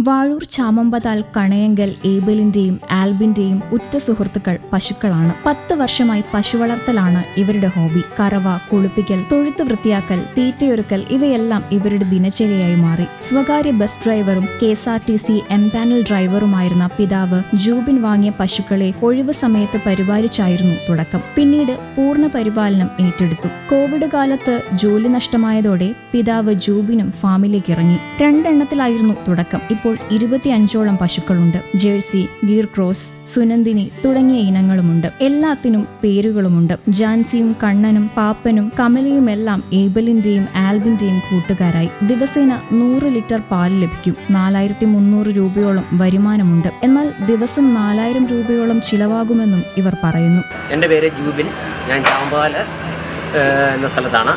വാഴൂർ ചാമമ്പതാൽ കണയങ്കൽ ഏബലിന്റെയും ആൽബിന്റെയും ഉറ്റ സുഹൃത്തുക്കൾ പശുക്കളാണ്. പത്ത് വർഷമായി പശു വളർത്തലാണ് ഇവരുടെ ഹോബി. കറവ കുളിപ്പിക്കൽ തൊഴുത്ത് വൃത്തിയാക്കൽ തീറ്റയൊരുക്കൽ ഇവയെല്ലാം ഇവരുടെ ദിനചര്യയായി മാറി. സ്വകാര്യ ബസ് ഡ്രൈവറും K S R T C M panel ഡ്രൈവറുമായിരുന്ന പിതാവ് ജൂബിൻ വാങ്ങിയ പശുക്കളെ ഒഴിവ് സമയത്ത് പരിപാലിച്ചായിരുന്നു തുടക്കം. പിന്നീട് പൂർണ പരിപാലനം ഏറ്റെടുത്തു. കോവിഡ് കാലത്ത് ജോലി നഷ്ടമായതോടെ പിതാവ് ജൂബിനും ഫാമിലേക്ക് ഇറങ്ങി രണ്ടെണ്ണത്തിലായിരുന്നു തുടക്കം. ഇപ്പോൾ ഇരുപത്തിയഞ്ചോളം പശുക്കളുണ്ട്. ജേഴ്സി ഗീർ ക്രോസ് സുനന്ദിനി തുടങ്ങിയ ഇനങ്ങളുമുണ്ട്. എല്ലാത്തിനും പേരുകളുമുണ്ട്. ജാൻസിയും കണ്ണനും പാപ്പനും കമലയുമെല്ലാം ഏബലിന്റെയും ആൽബിന്റെയും കൂട്ടുകാരായി. ദിവസേന നൂറ് ലിറ്റർ പാൽ ലഭിക്കും. നാലായിരത്തി മുന്നൂറ് രൂപയോളം വരുമാനമുണ്ട്. എന്നാൽ ദിവസം നാലായിരം രൂപയോളം ചിലവാകുമെന്നും ഇവർ പറയുന്നു. എന്റെ പേര് ജൂബിൻ. ഞാൻ ചാമ്പാൽ എന്ന സ്ഥലത്താണ്.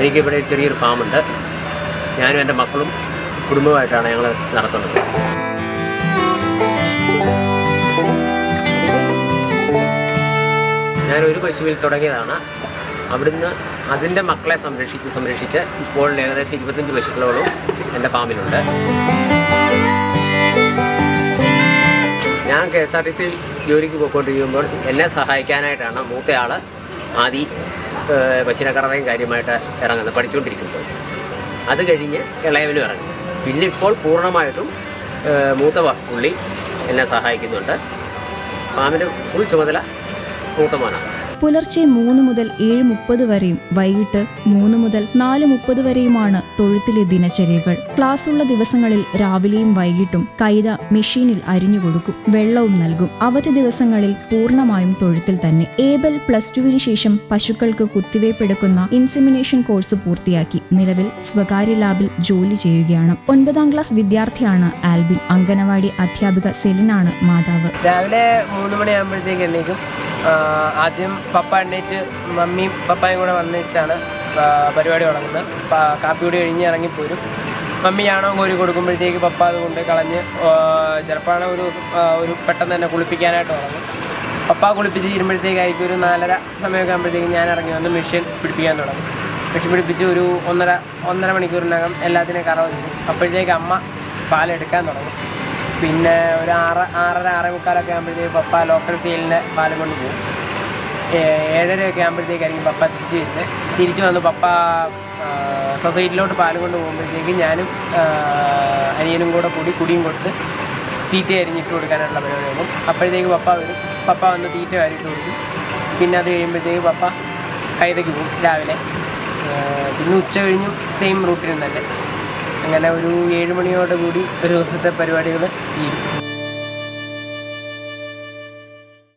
എനിക്കിവിടെ ചെറിയൊരു ഫാമുണ്ട്. ഞാനും എന്റെ മക്കളും കുടുംബമായിട്ടാണ് ഞങ്ങൾ നടത്തുന്നത്. ഞാൻ ഒരു പശുവിൽ തുടങ്ങിയതാണ്. അവിടുന്ന് അതിന്റെ മക്കളെ സംരക്ഷിച്ച് സംരക്ഷിച്ച് ഇപ്പോൾ ഏകദേശം ഇരുപത്തഞ്ച് പശുക്കളോളം എന്റെ ഫാമിലുണ്ട്. ഞാൻ കെ എസ് ആർ ടി സിയിൽ ജോലിക്ക് പോയിക്കൊണ്ടിരിക്കുമ്പോൾ എന്നെ സഹായിക്കാനായിട്ടാണ് മൂത്തയാൾ ആദി ഏഹ്, പശുവിനക്കറവയും കാര്യമായിട്ട് ഇറങ്ങുന്നത് പഠിച്ചുകൊണ്ടിരിക്കുമ്പോൾ അത് കഴിഞ്ഞ് ഇളയവനും ഇറങ്ങി. പിന്നെ ഇപ്പോൾ പൂർണമായിട്ടും മൂത്ത പുള്ളി എന്നെ സഹായിക്കുന്നുണ്ട്. ഫാമിന്റെ ഫുൾ ചുമതല മൂത്ത മോനാണ്. പുലർച്ചെ മൂന്ന് മുതൽ ഏഴ് മുപ്പത് വരെയും വൈകിട്ട് മൂന്ന് മുതൽ നാല് മുപ്പത് വരെയുമാണ് തൊഴുത്തിലെ ദിനചര്യകൾ. ക്ലാസ് ഉള്ള ദിവസങ്ങളിൽ രാവിലെയും വൈകിട്ടും കൈത മെഷീനിൽ അരിഞ്ഞുകൊടുക്കും വെള്ളവും നൽകും. അവധി ദിവസങ്ങളിൽ പൂർണമായും തൊഴുത്തിൽ തന്നെ. ഏബൽ പ്ലസ് ടുവിന് ശേഷം പശുക്കൾക്ക് കുത്തിവയ്പ്പെടുക്കുന്ന ഇൻസെമിനേഷൻ കോഴ്സ് പൂർത്തിയാക്കി നിലവിൽ സ്വകാര്യ ലാബിൽ ജോലി ചെയ്യുകയാണ്. ഒൻപതാം ക്ലാസ് വിദ്യാർത്ഥിയാണ് ആൽബിൻ. അംഗനവാടി അധ്യാപിക സെലിനാണ് മാതാവ്. രാവിലെ മൂന്ന് മണിയാകുമ്പോഴത്തേക്ക് എണ്ണീക്കും ആദ്യം പപ്പ എണ്ണീറ്റ് മമ്മിയും പപ്പായും കൂടെ വന്നിച്ചാണ് പരിപാടി തുടങ്ങുന്നത്. പ- കാപ്പി കൂടി കഴിഞ്ഞ് ഇറങ്ങിപ്പോരും. മമ്മി ചാണകം കോരി കൊടുക്കുമ്പോഴത്തേക്ക് പപ്പ അത് കൊണ്ട് കളഞ്ഞ് ചിലപ്പോൾ ഒരു ഒരു പെട്ടെന്ന് തന്നെ കുളിപ്പിക്കാനായിട്ട് തുടങ്ങും. പപ്പ കുളിപ്പിച്ച് തീരുമ്പോഴത്തേക്കായിരിക്കും ഒരു നാലര സമയമൊക്കെ ആകുമ്പോഴത്തേക്ക് ഞാൻ ഇറങ്ങി വന്ന് മെഷീൻ പിടിപ്പിക്കാൻ തുടങ്ങും. മെഷീൻ പിടിപ്പിച്ച് ഒരു ഒന്നര ഒന്നര മണിക്കൂറിനകം എല്ലാത്തിനെയും കറവ് തരും അപ്പോഴത്തേക്ക് അമ്മ പാലെടുക്കാൻ തുടങ്ങും. പിന്നെ ഒരു ആറ് ആറര ആറേ മുക്കാലൊക്കെ ആകുമ്പോഴത്തേക്ക് പപ്പ ലോക്കൽ സെയിലിന്റെ പാൽ കൊണ്ട് പോകും. ഏഴരയൊക്കെ ആകുമ്പോഴത്തേക്കായിരിക്കും പപ്പ തിരിച്ച് വരുന്നത്. തിരിച്ച് വന്ന് പപ്പ സൊസൈറ്റിയിലോട്ട് പാലം കൊണ്ട് പോകുമ്പോഴത്തേക്ക് ഞാനും അനിയനും കൂടെ കൂടി കുടിയും കൊടുത്ത് തീറ്റ അരിഞ്ഞിട്ട് കൊടുക്കാനുള്ള പരിപാടി ആകും അപ്പോഴത്തേക്ക് പപ്പ വരും. പപ്പ വന്ന് തീറ്റ വാരിയിട്ട് കൊടുക്കും. പിന്നെ അത് കഴിയുമ്പോഴത്തേക്ക് പപ്പ കൈതയ്ക്ക് പോകും രാവിലെ. പിന്നെ ഉച്ച കഴിഞ്ഞും സെയിം റൂട്ടിൽ തന്നെ. അങ്ങനെ ഒരു ഏഴ് മണിയോടുകൂടി ഒരു ദിവസത്തെ പരിപാടികൾ തീരും.